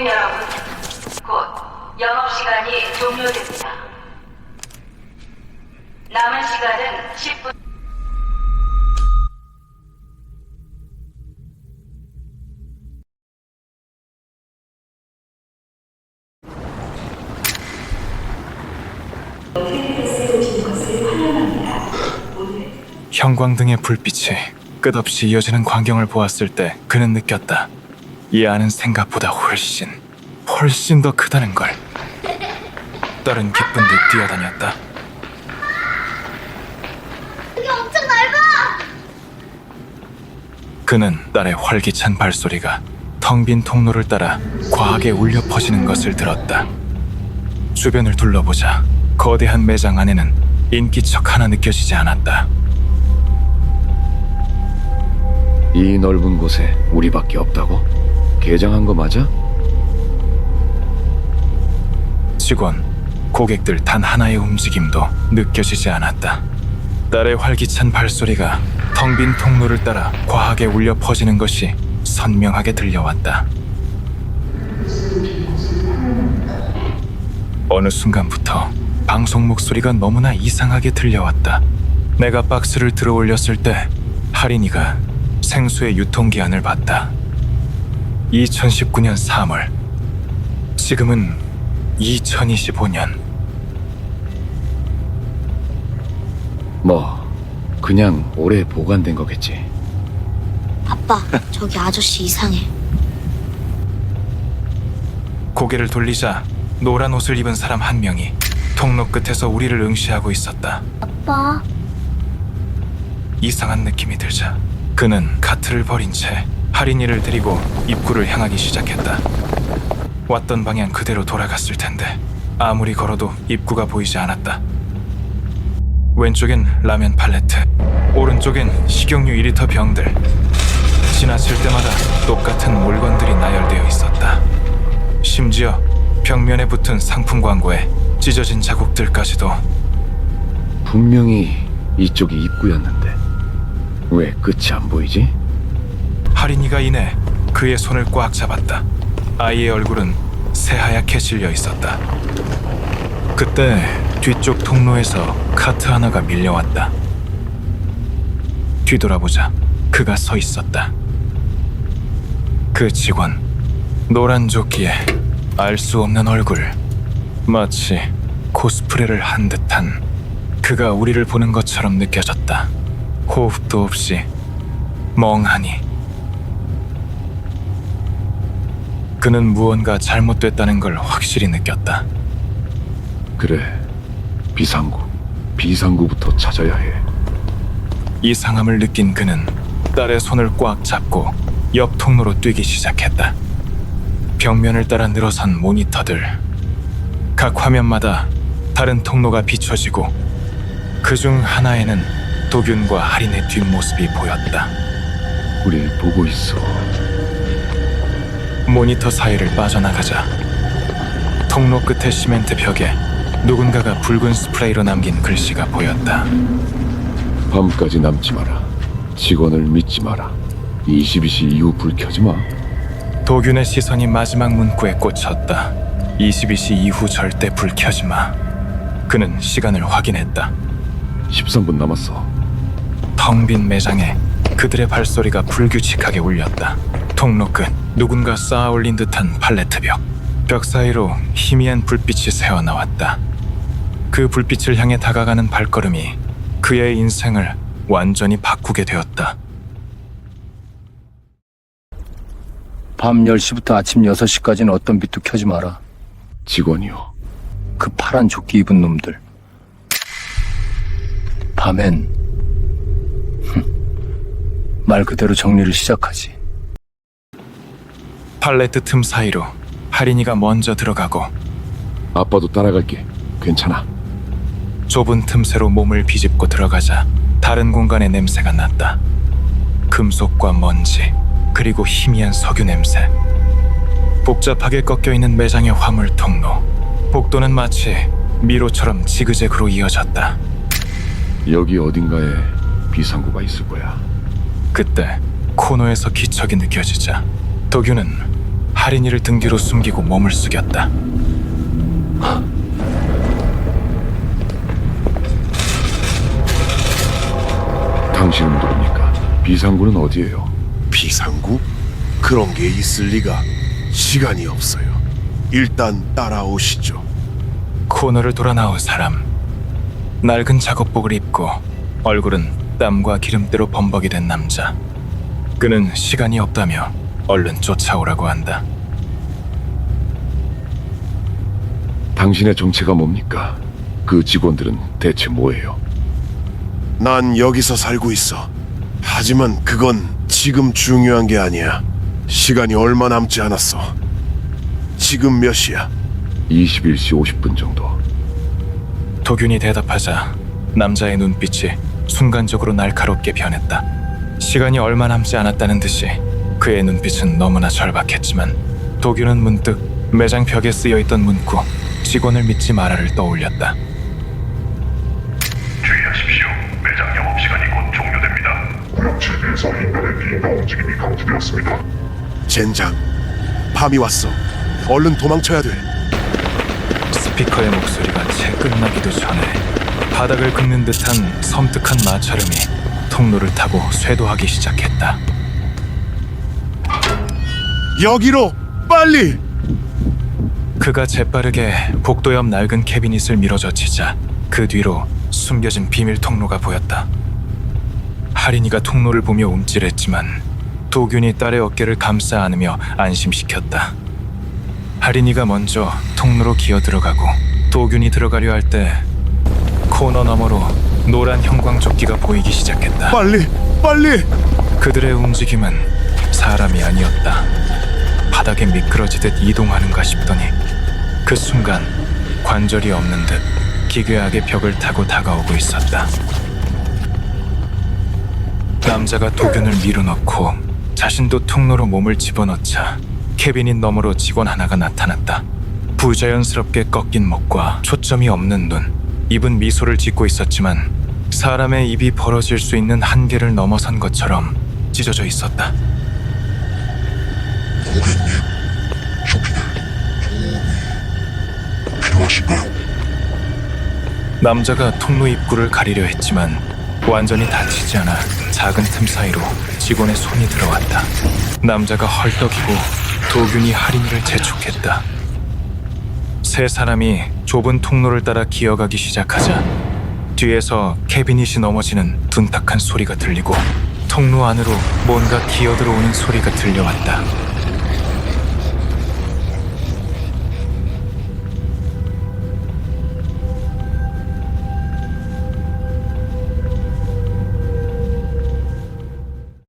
고객 여러분, 곧 영업시간이 종료됩니다. 남은 시간은 10분. 형광등의 불빛이 끝없이 이어지는 광경을 보았을 때 그는 느꼈다. 이 안은 생각보다 훨씬, 훨씬 더 크다는 걸. 딸은 기쁜 듯 뛰어다녔다. 여기 엄청 넓어! 그는 딸의 활기찬 발소리가 텅 빈 통로를 따라 과하게 울려 퍼지는 것을 들었다. 주변을 둘러보자 거대한 매장 안에는 인기척 하나 느껴지지 않았다. 이 넓은 곳에 우리밖에 없다고? 개장한 거 맞아? 직원, 고객들 단 하나의 움직임도 느껴지지 않았다. 딸의 활기찬 발소리가 텅 빈 통로를 따라 과하게 울려 퍼지는 것이 선명하게 들려왔다. 어느 순간부터 방송 목소리가 너무나 이상하게 들려왔다. 내가 박스를 들어 올렸을 때 할인이가 생수의 유통기한을 봤다. 2019년 3월. 지금은 2025년. 뭐 그냥 오래 보관된 거겠지. 아빠, 저기 아저씨 이상해. 고개를 돌리자 노란 옷을 입은 사람 한 명이 통로 끝에서 우리를 응시하고 있었다. 아빠, 이상한 느낌이 들자 그는 카트를 버린 채 할인이를 데리고 입구를 향하기 시작했다. 왔던 방향 그대로 돌아갔을 텐데 아무리 걸어도 입구가 보이지 않았다. 왼쪽엔 라면 팔레트, 오른쪽엔 식용유 2리터 병들. 지나칠 때마다 똑같은 물건들이 나열되어 있었다. 심지어 벽면에 붙은 상품 광고에 찢어진 자국들까지도 분명히 이쪽이 입구였는데 왜 끝이 안 보이지? 할인이가 이내 그의 손을 꽉 잡았다. 아이의 얼굴은 새하얗게 질려 있었다. 그때 뒤쪽 통로에서 카트 하나가 밀려왔다. 뒤돌아보자 그가 서 있었다. 그 직원 노란 조끼에 알 수 없는 얼굴 마치 코스프레를 한 듯한 그가 우리를 보는 것처럼 느껴졌다. 호흡도 없이 멍하니 그는 무언가 잘못됐다는 걸 확실히 느꼈다. 그래 비상구 비상구부터 찾아야 해. 이상함을 느낀 그는 딸의 손을 꽉 잡고 옆 통로로 뛰기 시작했다. 벽면을 따라 늘어선 모니터들. 각 화면마다 다른 통로가 비춰지고 그 중 하나에는 도균과 할인의 뒷모습이 보였다. 우릴 보고 있어. 모니터 사이를 빠져나가자 통로 끝의 시멘트 벽에 누군가가 붉은 스프레이로 남긴 글씨가 보였다. 밤까지 남지 마라. 직원을 믿지 마라. 22시 이후 불 켜지 마. 도균의 시선이 마지막 문구에 꽂혔다. 22시 이후 절대 불 켜지 마. 그는 시간을 확인했다. 13분 남았어. 텅 빈 매장에 그들의 발소리가 불규칙하게 울렸다. 통로 끝 누군가 쌓아 올린 듯한 팔레트 벽. 벽 사이로 희미한 불빛이 새어나왔다. 그 불빛을 향해 다가가는 발걸음이 그의 인생을 완전히 바꾸게 되었다. 밤 10시부터 아침 6시까지는 어떤 빛도 켜지 마라. 직원이요. 그 파란 조끼 입은 놈들. 밤엔 흠, 말 그대로 정리를 시작하지. 팔레트 틈 사이로 할인이가 먼저 들어가고 아빠도 따라갈게. 괜찮아. 좁은 틈새로 몸을 비집고 들어가자 다른 공간의 냄새가 났다. 금속과 먼지, 그리고 희미한 석유 냄새. 복잡하게 꺾여 있는 매장의 화물 통로. 복도는 마치 미로처럼 지그재그로 이어졌다. 여기 어딘가에 비상구가 있을 거야. 그때 코너에서 기척이 느껴지자 도규는 할인이를 등 뒤로 숨기고 몸을 숙였다. 당신은 누굽니까? 비상구는 어디에요? 비상구? 그런 게 있을 리가 시간이 없어요. 일단 따라오시죠. 코너를 돌아 나온 사람. 낡은 작업복을 입고 얼굴은 땀과 기름때로 범벅이 된 남자. 그는 시간이 없다며 얼른 쫓아오라고 한다. 당신의 정체가 뭡니까? 그 직원들은 대체 뭐예요? 난 여기서 살고 있어. 하지만 그건 지금 중요한 게 아니야. 시간이 얼마 남지 않았어. 지금 몇 시야? 21시 50분 정도. 도균이 대답하자 남자의 눈빛이 순간적으로 날카롭게 변했다. 시간이 얼마 남지 않았다는 듯이 그의 눈빛은 너무나 절박했지만 도균은 문득 매장 벽에 쓰여 있던 문구 직원을 믿지 마라를 떠올렸다. 주의하십시오. 매장 영업 시간이 곧 종료됩니다. 구역지 내에서 인간의 비인가 움직임이 감지되었습니다. 젠장. 밤이 왔어. 얼른 도망쳐야 돼. 스피커의 목소리가 채 끝나기도 전에 바닥을 긁는 듯한 섬뜩한 마찰음이 통로를 타고 쇄도하기 시작했다. 여기로 빨리. 그가 재빠르게 복도 옆 낡은 캐비닛을 밀어젖히자 그 뒤로 숨겨진 비밀 통로가 보였다. 하린이가 통로를 보며 움찔했지만 도균이 딸의 어깨를 감싸 안으며 안심시켰다. 하린이가 먼저 통로로 기어 들어가고 도균이 들어가려 할 때 코너 너머로 노란 형광조끼가 보이기 시작했다. 빨리. 빨리. 그들의 움직임은 사람이 아니었다. 바닥에 미끄러지듯 이동하는가 싶더니 그 순간 관절이 없는 듯 기괴하게 벽을 타고 다가오고 있었다. 남자가 도균을 밀어넣고 자신도 통로로 몸을 집어넣자 캐비닛 너머로 직원 하나가 나타났다. 부자연스럽게 꺾인 목과 초점이 없는 눈, 입은 미소를 짓고 있었지만 사람의 입이 벌어질 수 있는 한계를 넘어선 것처럼 찢어져 있었다. 필요하신가요? 남자가 통로 입구를 가리려 했지만 완전히 닫히지 않아 작은 틈 사이로 직원의 손이 들어왔다. 남자가 헐떡이고 도균이 할인이를 재촉했다. 세 사람이 좁은 통로를 따라 기어가기 시작하자 뒤에서 캐비닛이 넘어지는 둔탁한 소리가 들리고 통로 안으로 뭔가 기어들어오는 소리가 들려왔다.